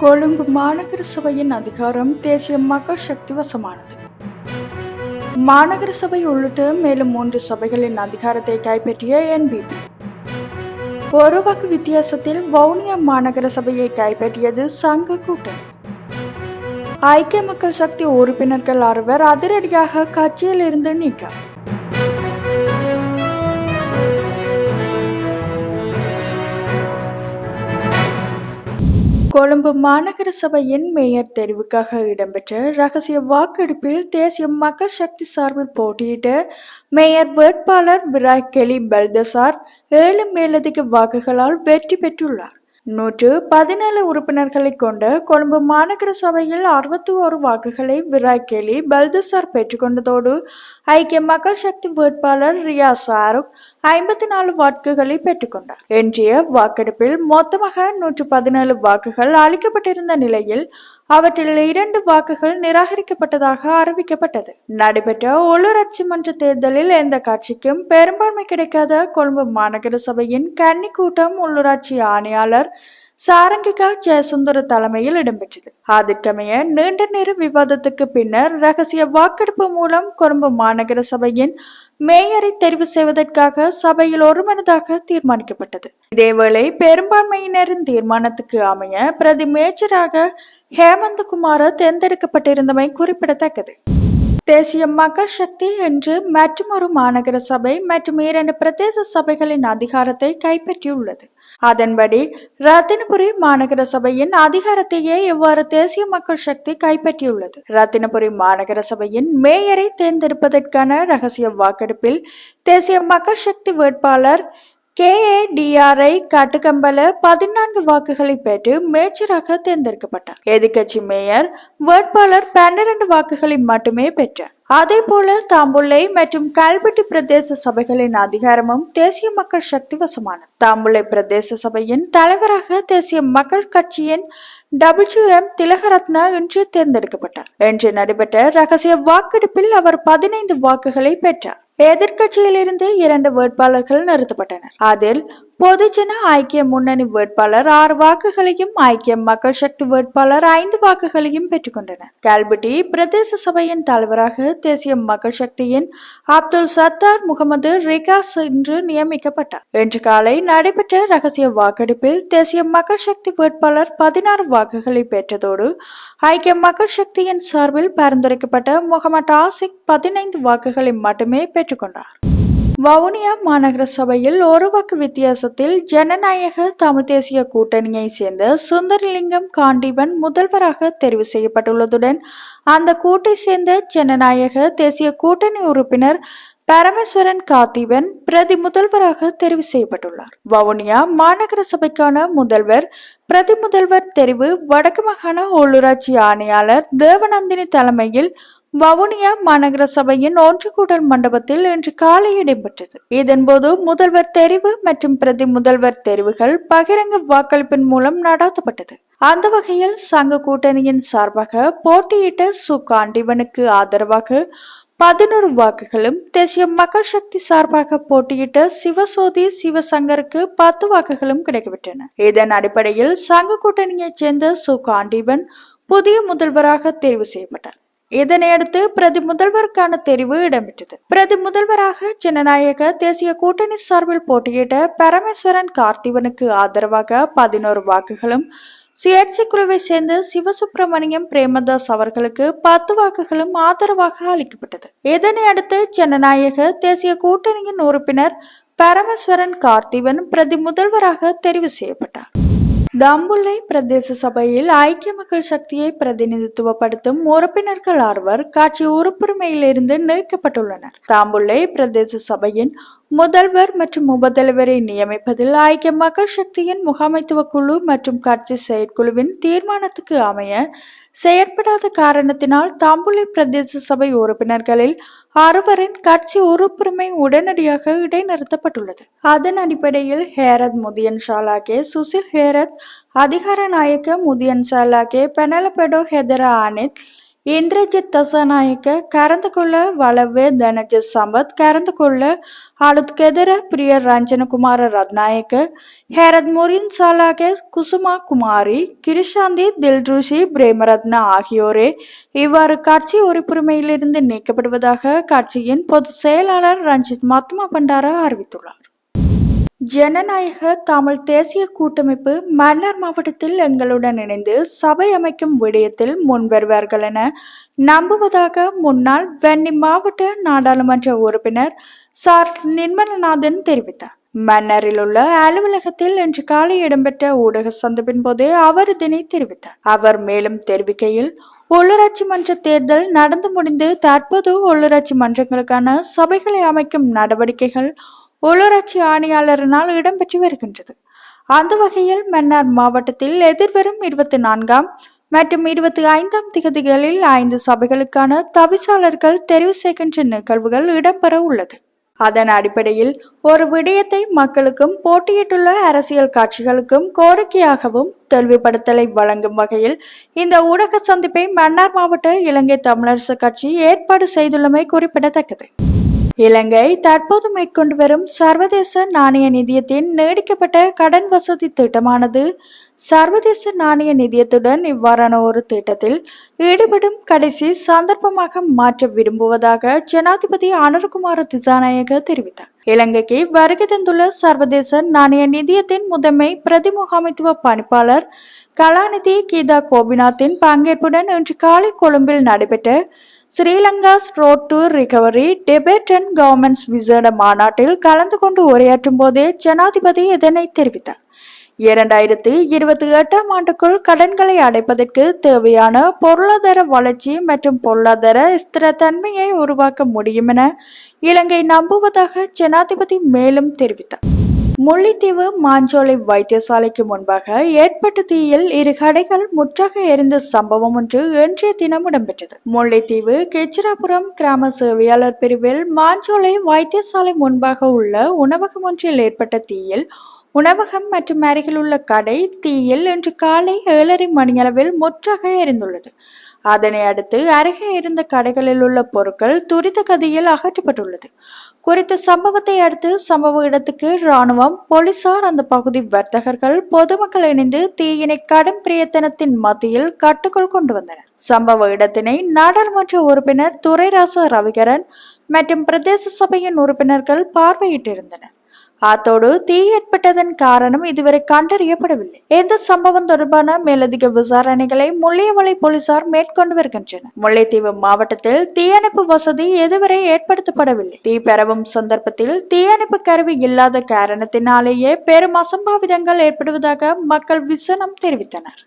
கொழும்பு மாநகர சபையின் அதிகாரம் தேசிய மக்கள் சக்தி வசமானது. மாநகர சபை உள்ளிட்ட மேலும் மூன்று சபைகளின் அதிகாரத்தை கைப்பற்றிய என்பிபி ஒரு வாக்கு வித்தியாசத்தில் வவுனியா மாநகர சபையை கைப்பற்றியது சங்க கூட்டணி. ஐக்கிய மக்கள் சக்தி உறுப்பினர்கள் அறுவர் அதிரடியாக கட்சியில் இருந்து நீக்கம். கொழும்பு மாநகர சபையின் மேயர் தெரிவுக்காக இடம்பெற்ற ரகசிய வாக்கெடுப்பில் தேசிய மக்கள் சக்தி சார்பில் போட்டியிட்ட மேயர் வேட்பாளர் விராய் கெலி பெல்தசார் ஏழு மேலதிக வாக்குகளால் வெற்றி பெற்றுள்ளார். நூற்று பதினேழு உறுப்பினர்களை கொண்ட கொழும்பு மாநகர சபையில் அறுபத்தி ஒரு வாக்குகளை விராய் கெலி பெற்றுக்கொண்டதோடு ஐக்கிய மக்கள் சக்தி வேட்பாளர் ரியா சாருக் ஐம்பத்தி நாலு வாக்குகளை பெற்றுக்கொண்டார் என்றைய வாக்கெடுப்பில் மொத்தமாக நூற்று பதினேழு வாக்குகள் அளிக்கப்பட்டிருந்த நிலையில் அவற்றில் இரண்டு வாக்குகள் நிராகரிக்கப்பட்டதாக அறிவிக்கப்பட்டது. நடைபெற்ற உள்ளூராட்சி மன்ற தேர்தலில் எந்த கட்சிக்கும் பெரும்பான்மை கிடைக்காத கொழும்பு மாநகர சபையின் கன்னி கூட்டம் உள்ளூராட்சி ஆணையாளர் சாரங்கிகா ஜெயசுந்தர தலைமையில் இடம்பெற்றது. அதற்கமைய நீண்ட நேர விவாதத்துக்கு பின்னர் ரகசிய வாக்கெடுப்பு மூலம் கொழும்பு மாநகர சபையின் மேயரை தெரிவு செய்வதற்காக சபையில் ஒருமனதாக தீர்மானிக்கப்பட்டது. இதேவேளை பெரும்பான்மையினரின் தீர்மானத்துக்கு அமைய பிரதி மேஜராக ஹேமந்தகுமார தேர்ந்தெடுக்கப்பட்டிருந்தமை குறிப்பிடத்தக்கது. தேசிய மக்கள் சக்தி என்று மற்றுமொரு மாநகர சபை மற்றும் இரண்டு பிரதேச சபைகளின் அதிகாரத்தை கைப்பற்றியுள்ளது. அதன்படி ரத்தினபுரி மாநகர சபையின் அதிகாரத்தையே இவ்வாறு தேசிய மக்கள் சக்தி கைப்பற்றியுள்ளது? ரத்தினபுரி மாநகர சபையின் மேயரை தேர்ந்தெடுப்பதற்கான ரகசிய வாக்கெடுப்பில் தேசிய மக்கள் சக்தி வேட்பாளர் கேஏடிஆர்ஐ கட்டுக்கம்பல பதினான்கு வாக்குகளை பெற்று மேச்சராக தேர்ந்தெடுக்கப்பட்டார். எதிர்கட்சி மேயர் வேட்பாளர் பன்னிரண்டு வாக்குகளை மட்டுமே பெற்றார். அதே போல தாம்புள்ளை மற்றும் கல்வெட்டு பிரதேச சபைகளின் அதிகாரமும் தேசிய மக்கள் சக்தி வசமானது தாம்புள்ளை பிரதேச சபையின் தலைவராக தேசிய மக்கள் கட்சியின் டபிள்யூ எம் திலகரத்னா இன்று தேர்ந்தெடுக்கப்பட்டார். இன்று நடைபெற்ற ரகசிய வாக்கெடுப்பில் அவர் பதினைந்து வாக்குகளை பெற்றார். எதிர்கட்சியிலிருந்து இரண்டு வேட்பாளர்கள் நிறுத்தப்பட்டனர். அதில் பொதுஜன ஐக்கிய முன்னணி வேட்பாளர் ஆறு வாக்குகளையும் ஐக்கிய மக்கள் சக்தி வேட்பாளர் ஐந்து வாக்குகளையும் பெற்றுக்கொண்டனர். கால்பிட்டி பிரதேச சபையின் தலைவராக தேசிய மக்கள் சக்தியின் அப்துல் சத்தார் முகமது ரிகாஸ் இன்று நியமிக்கப்பட்டார். இன்று காலை நடைபெற்ற ரகசிய வாக்கெடுப்பில் தேசிய மக்கள் சக்தி வேட்பாளர் பதினாறு வாக்குகளை பெற்றதோடு ஐக்கிய மக்கள் சக்தியின் சார்பில் பரிந்துரைக்கப்பட்ட முகமது ஆசிக் பதினைந்து வாக்குகளை மட்டுமே பெற்றுக்கொண்டார். வவுனியா மாநகர சபையில் ஒரு வாக்கு வித்தியாசத்தில் ஜனநாயக தமிழ் தேசிய கூட்டணியை சேர்ந்த சுந்தரலிங்கம் காண்டீபன் முதல்வராக தெரிவு செய்யப்பட்டுள்ளதுடன் அந்த கூட்டை சேர்ந்த ஜனநாயக தேசிய கூட்டணி உறுப்பினர் பரமேஸ்வரன் காத்தீவன் பிரதி முதல்வராக தெரிவு செய்யப்பட்டுள்ளார். வவுனியா மாநகர சபைக்கான முதல்வர் பிரதி முதல்வர் தெரிவு வடக்கு மாகாண உள்ளூராட்சி ஆணையாளர் தேவநந்தினி தலைமையில் வவுனியா மாநகர சபையின் ஒன்று கூடல் மண்டபத்தில் இன்று காலை இடம்பெற்றது. இதன்போது முதல்வர் தெரிவு மற்றும் பிரதி முதல்வர் தெரிவுகள் பகிரங்க வாக்களிப்பின் மூலம் நடாத்தப்பட்டது. அந்த வகையில் சங்க கூட்டணியின் சார்பாக போட்டியிட்ட சு. காண்டிவனுக்கு ஆதரவாக பதினோரு வாக்குகளும் தேசிய மக்கள் சக்தி சார்பாக போட்டியிட்ட சிவசோதி சிவசங்கருக்கு பத்து வாக்குகளும் கிடைக்கப்பட்டன. இதன் அடிப்படையில் சங்க கூட்டணியைச் சேர்ந்த சு. காண்டீபன் புதிய முதல்வராக தேர்வு செய்யப்பட்டார். இதனையடுத்து பிரதி முதல்வருக்கான தெரிவு இடம்பெற்றது. பிரதி முதல்வராக ஜனநாயக தேசிய கூட்டணி சார்பில் போட்டியிட்ட பரமேஸ்வரன் கார்த்திவனுக்கு ஆதரவாக பதினோரு வாக்குகளும் சுயேட்சை குழுவை சேர்ந்த சிவசுப்பிரமணியம் பிரேமதாஸ் அவர்களுக்கு பத்து வாக்குகளும் ஆதரவாக அளிக்கப்பட்டது. இதனை அடுத்து ஜனநாயக தேசிய கூட்டணியின் உறுப்பினர் பரமேஸ்வரன் கார்த்திவன் பிரதி முதல்வராக தெரிவு செய்யப்பட்டார். தாம்புல்லை பிரதேச சபையில் ஐக்கிய மக்கள் சக்தியை பிரதிநிதித்துவப்படுத்தும் உறுப்பினர்கள் ஆர்வர் கட்சி உறுப்புரிமையிலிருந்து நீக்கப்பட்டுள்ளனர். தாம்புல்லை பிரதேச சபையின் முதல்வர் மற்றும் உபதலைவரை நியமிப்பதில் ஐக்கிய மக்கள் சக்தியின் முகாமைத்துவ குழு மற்றும் கட்சி செயற்குழுவின் தீர்மானத்துக்கு அமைய செயற்படாத காரணத்தினால் தாம்புலி பிரதேச சபை உறுப்பினர்களில் அறுவரின் கட்சி உறுப்புரிமை உடனடியாக இடைநிறுத்தப்பட்டுள்ளது. அதன் அடிப்படையில் ஹேரத் முதியன் ஷாலாகே சுசில் ஹேரத் அதிகார நாயக்க முதியன் ஷாலாகே பெனலபெடோ ஹெதரா ஆனித் ಇಂದ್ರಜಿತ್ ದಸನಾಯಕ ಕರಂದಕೊಳ್ಳ ವಳವೆ ಧನಜ ಸಂಪತ್ ಕರಂದಕೊಳ್ಳ ಆಳುತ್ಕೆದರ ಪ್ರಿಯ ರಂಜನಕುಮಾರ ರತ್ನಾಯಕ ஹேரத் முரின் சாலாக குசுமா குமாரி கிருஷாந்தி தில்ருஷி பிரேமரத்ன ஆகியோரே இவ்வாறு கட்சி உறுப்புரிமையிலிருந்து நீக்கப்படுவதாக கட்சியின் பொதுச் செயலாளர் ரஞ்சித் மத்மா பண்டாரா அறிவித்துள்ளார் ஜனநாயக தமிழ் தேசிய கூட்டமைப்பு மன்னார் மாவட்டத்தில் எங்களுடன் இணைந்து சபை அமைக்கும் விடயத்தில் முன்வருவார்கள் என நம்புவதாக முன்னாள் வென்னி மாவட்ட நாடாளுமன்ற உறுப்பினர் சார் நிர்மலநாதன் தெரிவித்தார். மன்னரில் உள்ள அலுவலகத்தில் இன்று காலை இடம்பெற்ற ஊடக சந்திப்பின் போது அவர் இதனை தெரிவித்தார். அவர் மேலும் தெரிவிக்கையில் உள்ளூராட்சி மன்ற தேர்தல் நடந்து முடிந்து தற்போது உள்ளூராட்சி மன்றங்களுக்கான சபைகளை அமைக்கும் நடவடிக்கைகள் உள்ளூராட்சி ஆணையாளரினால் இடம்பெற்று வருகின்றது. அந்த வகையில் மன்னார் மாவட்டத்தில் எதிர்வரும் இருபத்தி நான்காம் மற்றும் இருபத்தி ஐந்தாம் திகதிகளில் ஐந்து சபைகளுக்கான தவிசாளர்கள் தெரிவு செய்கின்ற நிகழ்வுகள் இடம்பெற உள்ளது. அதன் அடிப்படையில் ஒரு விடயத்தை மக்களுக்கும் போட்டியிட்டுள்ள அரசியல் கட்சிகளுக்கும் கோரிக்கையாகவும் தெளிவுபடுத்தலை வழங்கும் வகையில் இந்த ஊடக சந்திப்பை மன்னார் மாவட்ட இலங்கை தமிழரசு கட்சி ஏற்பாடு செய்துள்ளமை குறிப்பிடத்தக்கது. இலங்கை தற்போது மேற்கொண்டு வரும் சர்வதேச நாணய நிதியத்தின் நீடிக்கப்பட்ட கடன் வசதி திட்டமானது சர்வதேச நாணய நிதியத்துடன் இவ்வாறான ஒரு திட்டத்தில் ஈடுபடும் கடைசி சந்தர்ப்பமாக மாற்ற விரும்புவதாக ஜனாதிபதி அனுர்குமார திசாநாயக தெரிவித்தார். இலங்கைக்கு வருகை தந்துள்ள சர்வதேச நாணய நிதியத்தின் முதன்மை பிரதிமுகாமைத்துவ பணிப்பாளர் கலாநிதி கீதா கோபிநாத்தின் பங்கேற்புடன் இன்று காலை கொழும்பில் நடைபெற்ற Sri Lanka road to recovery debate and governments விசேட மாநாட்டில் கலந்து கொண்டு உரையாற்றும் போதே ஜனாதிபதி இதனை தெரிவித்தார். இரண்டாயிரத்தி இருபத்தி எட்டாம் ஆண்டுக்குள் கடன்களை அடைப்பதற்கு தேவையான பொருளாதார வளர்ச்சி மற்றும் பொருளாதார ஸ்திரத்தன்மையை உருவாக்க முடியும் என இலங்கை நம்புவதாக ஜனாதிபதி மேலும் தெரிவித்தார். முல்லைத்தீவு மாஞ்சோலை வைத்தியசாலைக்கு முன்பாக ஏற்பட்ட தீயில் இரு கடைகள் முற்றாக எரிந்த சம்பவம் ஒன்று இன்றைய தினம் இடம்பெற்றது. முல்லைத்தீவு கெச்சிராபுரம் கிராம சேவையாளர் பிரிவில் மாஞ்சோலை வைத்தியசாலை முன்பாக உள்ள உணவகம் ஒன்றில் ஏற்பட்ட தீயில் உணவகம் மற்றும் அருகில் உள்ள கடை தீயில் இன்று காலை ஏழரை மணியளவில் முற்றாக எரிந்துள்ளது. அதனை அடுத்து அருகே இருந்த கடைகளில் உள்ள பொருட்கள் துரித கதியில் அகற்றப்பட்டுள்ளது. குறித்த சம்பவத்தை அடுத்து சம்பவ இடத்துக்கு ராணுவம் போலீசார் அந்த பகுதி வர்த்தகர்கள் பொதுமக்கள் இணைந்து தீயினை கடும் பிரியத்தனத்தின் மத்தியில் கட்டுக்குள் கொண்டு வந்தனர். சம்பவ இடத்தினை நாடாளுமன்ற உறுப்பினர் துரைராச ரவிகரன் மற்றும் பிரதேச சபையின் உறுப்பினர்கள் பார்வையிட்டிருந்தனர். அத்தோடு தீ ஏற்பட்டதன் காரணம் இதுவரை கண்டறியப்படவில்லை. இந்த சம்பவம் தொடர்பான மேலதிக விசாரணைகளை முள்ளியவளை போலீசார் மேற்கொண்டு வருகின்றனர். முல்லைத்தீவு மாவட்டத்தில் தீயணைப்பு வசதி இதுவரை ஏற்படுத்தப்படவில்லை. தீ பெறவும் சந்தர்ப்பத்தில் தீயணைப்பு கருவி இல்லாத காரணத்தினாலேயே பெரும் அசம்பாவிதங்கள் ஏற்படுவதாக மக்கள் விசனம் தெரிவித்தனர்.